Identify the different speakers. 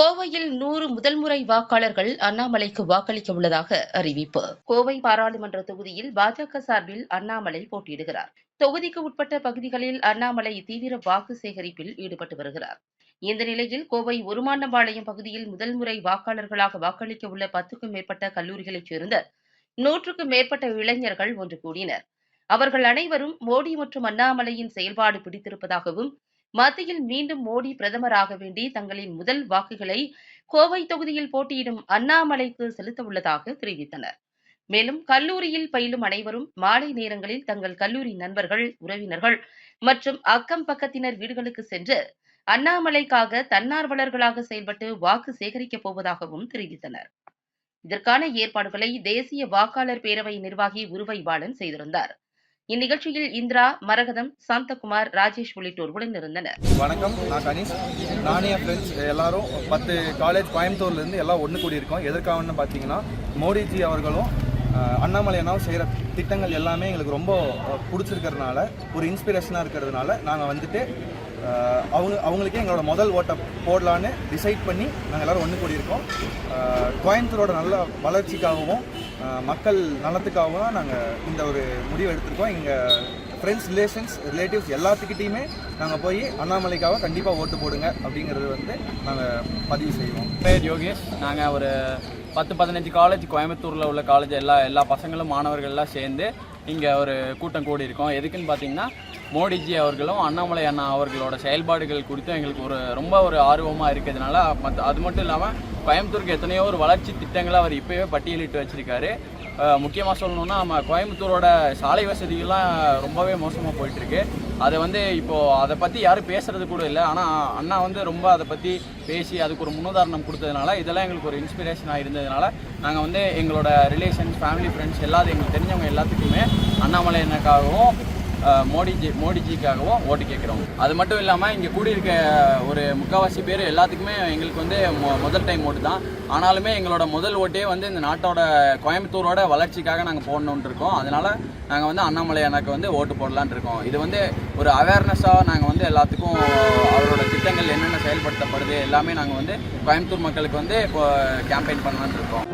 Speaker 1: கோவையில் நூறு முதல் முறை வாக்காளர்கள் அண்ணாமலைக்கு வாக்களிக்க உள்ளதாக அறிவிப்பு. கோவை பாராளுமன்ற தொகுதியில் பாஜக சார்பில் அண்ணாமலை போட்டியிடுகிறார். தொகுதிக்கு உட்பட்ட பகுதிகளில் அண்ணாமலை தீவிர வாக்கு சேகரிப்பில் ஈடுபட்டு வருகிறார். இந்த நிலையில் கோவை ஒருமாண்டம்பாளையம் பகுதியில் முதல் முறை வாக்காளர்களாக வாக்களிக்க உள்ள பத்துக்கும் மேற்பட்ட கல்லூரிகளைச் சேர்ந்த நூற்றுக்கும் மேற்பட்ட இளைஞர்கள் ஒன்று கூடினர். அவர்கள் அனைவரும் மோடி மற்றும் அண்ணாமலையின் செயல்பாடு பிடித்திருப்பதாகவும் மத்தியில் மீண்டும் மோடி பிரதமராக வேண்டி தங்களின் முதல் வாக்குகளை கோவை தொகுதியில் போட்டியிடும் அண்ணாமலைக்கு செலுத்த உள்ளதாக தெரிவித்தனர். மேலும் கல்லூரியில் பயிலும் அனைவரும் மாலை நேரங்களில் தங்கள் கல்லூரி நண்பர்கள் உறவினர்கள் மற்றும் அக்கம் பக்கத்தினர் வீடுகளுக்கு சென்று அண்ணாமலைக்காக தன்னார்வலர்களாக செயல்பட்டு வாக்கு சேகரிக்கப் போவதாகவும் தெரிவித்தனர். இதற்கான ஏற்பாடுகளை தேசிய வாக்காளர் பேரவை நிர்வாகி உருவை பாலன் செய்திருந்தார். இந்நிகழ்ச்சியில் இந்திரா மரகதம் சாந்தகுமார் ராஜேஷ் உள்ளிட்டோர் உடனிருந்தனர்
Speaker 2: வணக்கம் நான் கணேஷ். நானே என் ஃப்ரெண்ட்ஸ் எல்லாரும் பத்து காலேஜ் கோயம்புத்தூர்லேருந்து எல்லாம் ஒன்று கூடியிருக்கோம். எதற்காகன்னு பார்த்தீங்கன்னா மோடிஜி அவர்களும் அண்ணாமலை அண்ணாவும் செய்கிற திட்டங்கள் எல்லாமே எங்களுக்கு ரொம்ப பிடிச்சிருக்கிறதுனால ஒரு இன்ஸ்பிரேஷனாக இருக்கிறதுனால நாங்கள் வந்துட்டு அவங்க அவங்களுக்கே எங்களோட முதல் ஓட்டை போடலான்னு டிசைட் பண்ணி நாங்கள் எல்லோரும் ஒன்று கூடியிருக்கோம். கோயம்புத்தூரோட நல்ல வளர்ச்சிக்காகவும் மக்கள் நலத்துக்காகவும் தான் நாங்கள் இந்த ஒரு முடிவு எடுத்திருக்கோம். எங்கள் ஃப்ரெண்ட்ஸ் ரிலேஷன்ஸ் ரிலேட்டிவ்ஸ் எல்லாத்துக்கிட்டையுமே நாங்கள் போய் அண்ணாமலைக்காக கண்டிப்பாக ஓட்டு போடுங்க அப்படிங்கிறது வந்து நாங்கள் பதிவு செய்வோம்.
Speaker 3: பேர் யோகேஷ். நாங்கள் ஒரு பத்து பதினஞ்சு காலேஜ் கோயம்புத்தூரில் உள்ள காலேஜ் எல்லா எல்லா பசங்களும் மாணவர்கள்லாம் சேர்ந்து இங்கே ஒரு கூட்டம் கூடி இருக்கோம் எதுக்குன்னு பார்த்தீங்கன்னா மோடிஜி அவர்களும் அண்ணாமலை அண்ணா அவர்களோட செயல்பாடுகள் குறித்தும் எங்களுக்கு ஒரு ரொம்ப ஒரு ஆர்வமாக இருக்கிறதுனால மற்ற அது மட்டும் இல்லாமல் கோயம்புத்தூருக்கு எத்தனையோ ஒரு வளர்ச்சி திட்டங்களை அவர் இப்போவே பட்டியலிட்டு வச்சுருக்காரு. முக்கியமாக சொல்லணும்னா நம்ம கோயம்புத்தூரோட சாலை வசதிகள்லாம் ரொம்பவே மோசமாக போயிட்டுருக்கு. அதை வந்து இப்போது அதை பற்றி யாரும் பேசுகிறது கூட இல்லை. ஆனால் அண்ணா வந்து ரொம்ப அதை பற்றி பேசி அதுக்கு ஒரு முன்னுதாரணம் கொடுத்ததுனால இதெல்லாம் எங்களுக்கு ஒரு இன்ஸ்பிரேஷனாக இருந்ததுனால நாங்கள் வந்து எங்களோட ரிலேஷன்ஸ் ஃபேமிலி ஃப்ரெண்ட்ஸ் எல்லாத்தையும் எங்களுக்கு தெரிஞ்சவங்க எல்லாத்துக்குமே அண்ணாமலை அண்ணாக்காகவும் மோடிஜி மோடிஜிக்காகவும் ஓட்டு கேட்குறோம் அது மட்டும் இல்லாமல் இங்கே கூடியிருக்க ஒரு முக்கால்வாசி பேர் எல்லாத்துக்குமே எங்களுக்கு வந்து மொ முதல் டைம் ஓட்டு தான். ஆனாலுமே எங்களோட முதல் ஓட்டே வந்து இந்த நாட்டோட கோயம்புத்தூரோட வளர்ச்சிக்காக நாங்கள் போடணுன்ட்டு இருக்கோம். அதனால் நாங்கள் வந்து அண்ணாமலை அண்ணாக்கு வந்து ஓட்டு போடலான் இருக்கோம். இது வந்து ஒரு அவேர்னஸாக நாங்கள் வந்து எல்லாத்துக்கும் அவரோட திட்டங்கள் என்னென்ன செயல்படுத்தப்படுது எல்லாமே நாங்கள் வந்து கோயம்புத்தூர் மக்களுக்கு வந்து இப்போ கேம்பெயின் பண்ணலான் இருக்கோம்.